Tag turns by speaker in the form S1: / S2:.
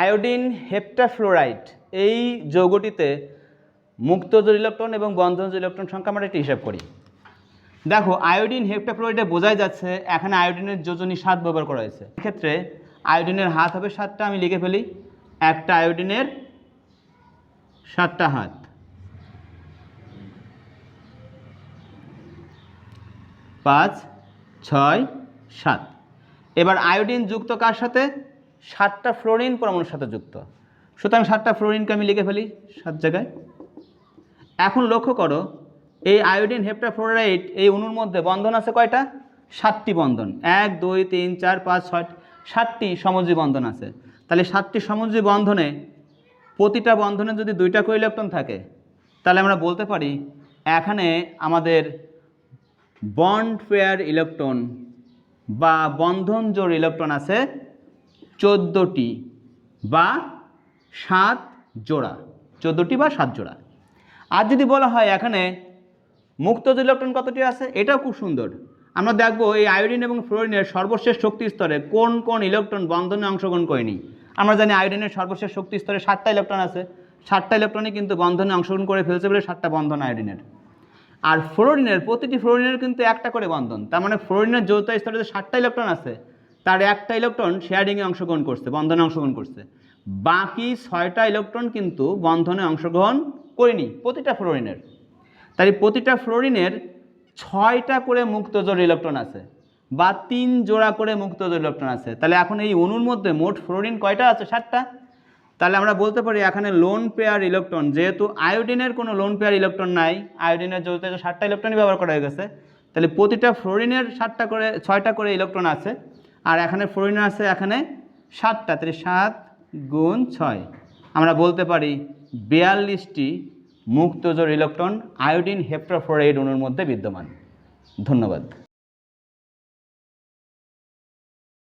S1: Iodine হেপ্টাফ্লোরাইড এই যৌগটিতে মুক্তজোর electron এবং বন্ধনজোর electron সংখ্যা আমরা একটি হিসাব করি। দেখো, আয়োডিন হেপ্টাফ্লোরাইডে বোঝাই যাচ্ছে এখানে আয়োডিনের যোজনী সাত ব্যবহার করা হয়েছে। এক্ষেত্রে আয়োডিনের হাত হবে সাতটা, আমি লিখে ফেলি। একটা আয়োডিনের সাতটা হাত। পাঁচ, ছয়, সাত। এবার আয়োডিন যুক্ত কার সাথে? সাতটা ফ্লোরিন পরমাণুর সাথে যুক্ত। সুতরাং সাতটা ফ্লোরিনকে আমি লিখে ফেলি সাত জায়গায়। এখন লক্ষ্য করো, এই আয়োডিন হেপ্টাফ্লোরাইড এই অণুর মধ্যে বন্ধন আছে কয়টা? সাতটি বন্ধন। এক, দুই, তিন, চার, পাঁচ, ছয়, সাতটি সমজী বন্ধন আছে। তাহলে সাতটি সমজী বন্ধনে প্রতিটা বন্ধনে যদি দুইটা করে ইলেকট্রন থাকে, তাহলে আমরা বলতে পারি এখানে আমাদের বন্ড পেয়ার ইলেকট্রন বা বন্ধন জোর ইলেকট্রন আছে চোদ্দোটি বা সাত জোড়া। চোদ্দোটি বা সাত জোড়া। আর যদি বলা হয় এখানে মুক্ত ইলেকট্রন কতটি আছে? এটাও খুব সুন্দর। আমরা দেখব এই আয়োডিন এবং ফ্লোরিনের সর্বশেষ শক্তি স্তরে কোন কোন ইলেকট্রন বন্ধনে অংশগ্রহণ করেনি। আমরা জানি আয়োডিনের সর্বশেষ শক্তি স্তরে সাতটা ইলেকট্রন আছে। সাতটা ইলেকট্রনই কিন্তু বন্ধনে অংশগ্রহণ করে ফেলছে বলে সাতটা বন্ধন আয়োডিনের। আর ফ্লোরিনের, প্রতিটি ফ্লোরিনের কিন্তু একটা করে বন্ধন। তার মানে ফ্লোরিনের যৌথ স্তরে যে সাতটা ইলেকট্রন আছে তার একটা ইলেকট্রন শেয়ারিংয়ে অংশগ্রহণ করছে, বন্ধনে অংশগ্রহণ করছে। বাকি ছয়টা ইলেকট্রন কিন্তু বন্ধনে অংশগ্রহণ করেনি, প্রতিটা ফ্লোরিনের। তাই প্রতিটা ফ্লোরিনের ছয়টা করে মুক্তজোর ইলেকট্রন আছে বা তিন জোড়া করে মুক্তজোর ইলেকট্রন আছে। তাহলে এখন এই অণুর মধ্যে মোট ফ্লোরিন কয়টা আছে? সাতটা। তাহলে আমরা বলতে পারি এখানে লোন পেয়ার ইলেকট্রন, যেহেতু আয়োডিনের কোনো লোন পেয়ার ইলেকট্রন নাই, আয়োডিনের যে সাতটা ইলেকট্রনই ব্যবহার করা হয়ে গেছে, তাহলে প্রতিটা ফ্লোরিনের সাতটা করে, ছয়টা করে ইলেকট্রন আছে। আর এখানে ফ্লোরিন আছে এখানে সাতটা তাহলে সাত গুণ ছয়। আমরা বলতে পারি বিয়াল্লিশটি মুক্তজোর ইলেকট্রন আয়োডিন হেপ্টাফ্লোরাইড অণুর মধ্যে বিদ্যমান। ধন্যবাদ।